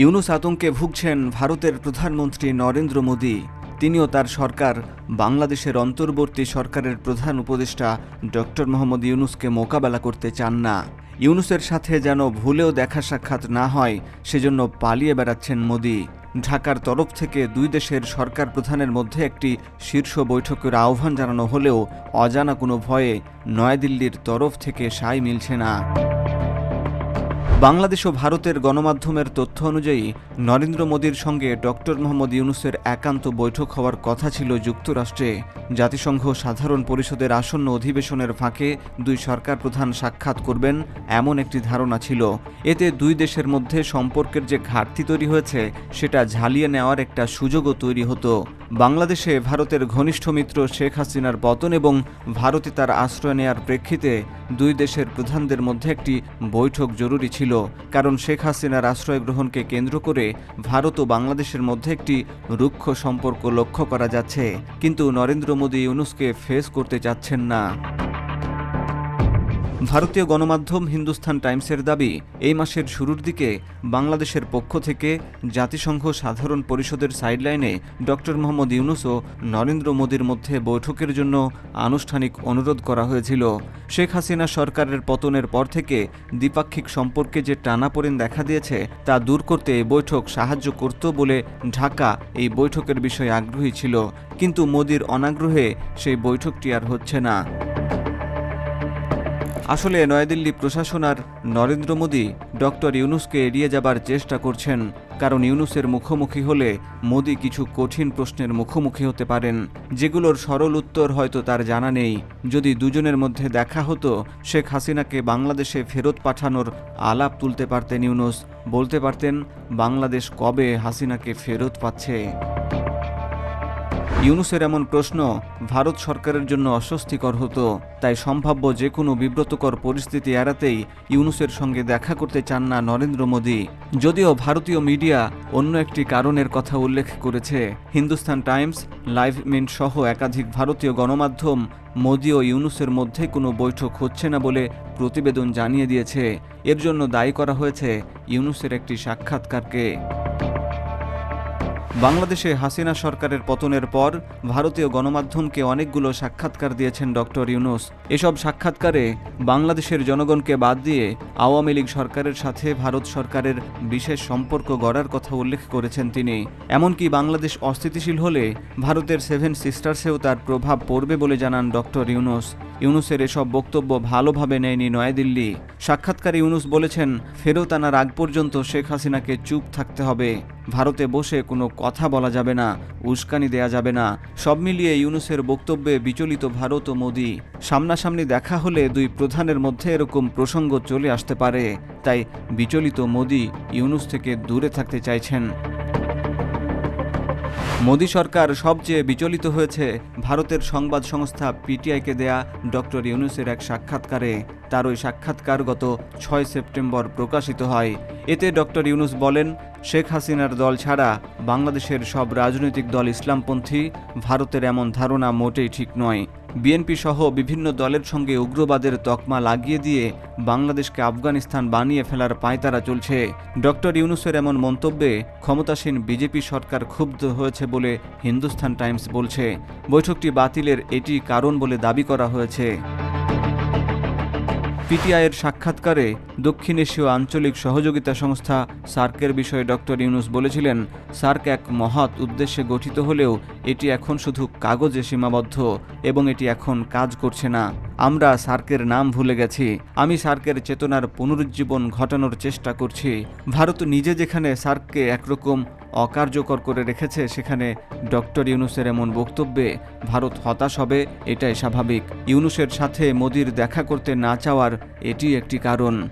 ইউনুস আতঙ্কে ভুগছেন ভারতের প্রধানমন্ত্রী নরেন্দ্র মোদী। তিনিও তার সরকার, বাংলাদেশের অন্তর্বর্তী সরকারের প্রধান উপদেষ্টা ডক্টর মোহাম্মদ ইউনুসকে মোকাবেলা করতে চান না। ইউনুসের সাথে যেন ভুলেও দেখা সাক্ষাৎ না হয়, সেজন্য পালিয়ে বেড়াচ্ছেন মোদী। ঢাকার তরফ থেকে দুই দেশের সরকার প্রধানের মধ্যে একটি শীর্ষ বৈঠকের আহ্বান জানানো হলেও অজানা কোনো ভয়ে নয়াদিল্লির তরফ থেকে সাই মিলছে না। বাংলাদেশ ও ভারতের গণমাধ্যমের তথ্য অনুযায়ী নরেন্দ্র মোদীর সঙ্গে ডক্টর মোহাম্মদ ইউনুসের একান্ত বৈঠক হওয়ার কথা ছিল যুক্তরাষ্ট্রে। জাতিসংঘ সাধারণ পরিষদের আসন্ন অধিবেশনের ফাঁকে দুই সরকার প্রধান সাক্ষাৎ করবেন এমন একটি ধারণা ছিল। এতে দুই দেশের মধ্যে সম্পর্কের যে ঘাটতি তৈরি হয়েছে, সেটা ঝালিয়ে নেওয়ার একটা সুযোগও তৈরি হতো। বাংলাদেশে ভারতের ঘনিষ্ঠ মিত্র শেখ হাসিনার পতন এবং ভারতে তার আশ্রয় নেয়ার প্রেক্ষিতে দুই দেশের প্রধানদের মধ্যে একটি বৈঠক জরুরি ছিল। কারণ শেখ হাসিনার আশ্রয় গ্রহণকে কেন্দ্র করে ভারত ও বাংলাদেশের মধ্যে একটি রুক্ষ সম্পর্ক লক্ষ্য করা যাচ্ছে। কিন্তু নরেন্দ্র মোদী ইউনুসকে ফেস করতে চাচ্ছেন না। ভারতীয় গণমাধ্যম হিন্দুস্তান টাইমসের দাবি, এই মাসের শুরুর দিকে বাংলাদেশের পক্ষ থেকে জাতিসংঘ সাধারণ পরিষদের সাইডলাইনে ডক্টর মোহাম্মদ ইউনুস ও নরেন্দ্র মোদীর মধ্যে বৈঠকের জন্য আনুষ্ঠানিক অনুরোধ করা হয়েছিল। শেখ হাসিনা সরকারের পতনের পর থেকে দ্বিপাক্ষিক সম্পর্কে যে টানাপোড়েন দেখা দিয়েছে, তা দূর করতে এই বৈঠক সাহায্য করত বলে ঢাকা এই বৈঠকের বিষয়ে আগ্রহী ছিল। কিন্তু মোদীর অনাগ্রহে সেই বৈঠকটি আর হচ্ছে না। আসলে নয়াদিল্লি প্রশাসন আর নরেন্দ্র মোদী ডক্টর ইউনুসকে এড়িয়ে যাবার চেষ্টা করছেন, কারণ ইউনুসের মুখোমুখি হলে মোদী কিছু কঠিন প্রশ্নের মুখোমুখি হতে পারেন। যেগুলোর সরল উত্তর হয়তো তার জানা নেই। যদি দুজনের মধ্যে দেখা হতো, শেখ হাসিনাকে বাংলাদেশে ফেরত পাঠানোর আলাপ তুলতে পারতেন ইউনুস। বলতে পারতেন, বাংলাদেশ কবে হাসিনাকে ফেরত পাচ্ছে? ইউনুসের এমন প্রশ্ন ভারত সরকারের জন্য অস্বস্তিকর হতো, তাই সম্ভাব্য যে কোনো বিব্রতকর পরিস্থিতি এড়াতেই ইউনুসের সঙ্গে দেখা করতে চান না নরেন্দ্র মোদী। যদিও ভারতীয় মিডিয়া অন্য একটি কারণের কথা উল্লেখ করেছে, হিন্দুস্তান টাইমস, লাইভ মিন্ট সহ একাধিক ভারতীয় গণমাধ্যম মোদী ও ইউনুসের মধ্যে কোনো বৈঠক হচ্ছে না বলে প্রতিবেদন জানিয়ে দিয়েছে। এর জন্য দায়ী করা হয়েছে ইউনুসের একটি সাক্ষাৎকারকে। বাংলাদেশে হাসিনা সরকারের পতনের পর ভারতীয় গণমাধ্যমকে অনেকগুলো সাক্ষাৎকার দিয়েছেন ডক্টর ইউনুস। এসব সাক্ষাৎকারে বাংলাদেশের জনগণকে বাদ দিয়ে আওয়ামী লীগ সরকারের সাথে ভারত সরকারের বিশেষ সম্পর্ক গড়ার কথা উল্লেখ করেছেন তিনি। এমনকি বাংলাদেশ অস্থিতিশীল হলে ভারতের সেভেন সিস্টার্সেও তার প্রভাব পড়বে বলে জানান ডক্টর ইউনুস। ইউনুসের এসব বক্তব্য ভালোভাবে নেয়নি নয়াদিল্লি। সাক্ষাৎকারে ইউনুস বলেছেন, ফেরত আনার আগ পর্যন্ত শেখ হাসিনাকে চুপ থাকতে হবে। ভারতে বসে কোনো কথা বলা যাবে না, উস্কানি দেয়া যাবে না। সব মিলিয়ে ইউনুসের বক্তব্যে বিচলিত ভারত ও মোদি। সামনাসামনি দেখা হলে দুই প্রধানের মধ্যে এরকম প্রসঙ্গ চলে আসতে পারে। তাই বিচলিত মোদি ইউনুস থেকে দূরে থাকতে চাইছেন। মোদী সরকার সবচেয়ে বিচলিত হয়েছে ভারতের সংবাদ সংস্থা পিটিআইকে দেয়া ডক্টর ইউনুসের এক সাক্ষাৎকারে। তার ওই সাক্ষাৎকার গত ছয় সেপ্টেম্বর প্রকাশিত হয়। এতে ডক্টর ইউনুস বলেন, শেখ হাসিনার দল ছাড়া বাংলাদেশের সব রাজনৈতিক দল ইসলামপন্থী, ভারতের এমন ধারণা মোটেই ঠিক নয়। বিএনপি সহ বিভিন্ন দলের সঙ্গে উগ্রবাদের তকমা লাগিয়ে দিয়ে বাংলাদেশকে আফগানিস্তান বানিয়ে ফেলার পায়তারা চলছে। ডক্টর ইউনুসের এমন মন্তব্যে ক্ষমতাসীন বিজেপি সরকার ক্ষুব্ধ হয়েছে বলে হিন্দুস্তান টাইমস বলছে। বৈঠকটি বাতিলের এটি কারণ বলে দাবি করা হয়েছে। পিটিআইয়ের সাক্ষাৎকারে দক্ষিণ এশীয় আঞ্চলিক সহযোগিতা সংস্থা সার্কের বিষয়ে ডক্টর ইউনুস বলেছিলেন, সার্ক এক মহৎ উদ্দেশ্যে গঠিত হলেও এটি এখন শুধু কাগজে সীমাবদ্ধ এবং এটি এখন কাজ করছে না। আমরা সার্কের নাম ভুলে গেছি। আমি সার্কের চেতনার পুনরুজ্জীবন ঘটানোর চেষ্টা করছি। ভারত নিজে যেখানে সার্ককে একরকম অকার্যকর করে রেখেছে সেখানে ডক্টর ইউনুসের এমন বক্তব্যে ভারত হতাশ হবে, এটাই স্বাভাবিক। ইউনুসের সাথে মোদির দেখা করতে না চাওয়ার এটি একটি কারণ।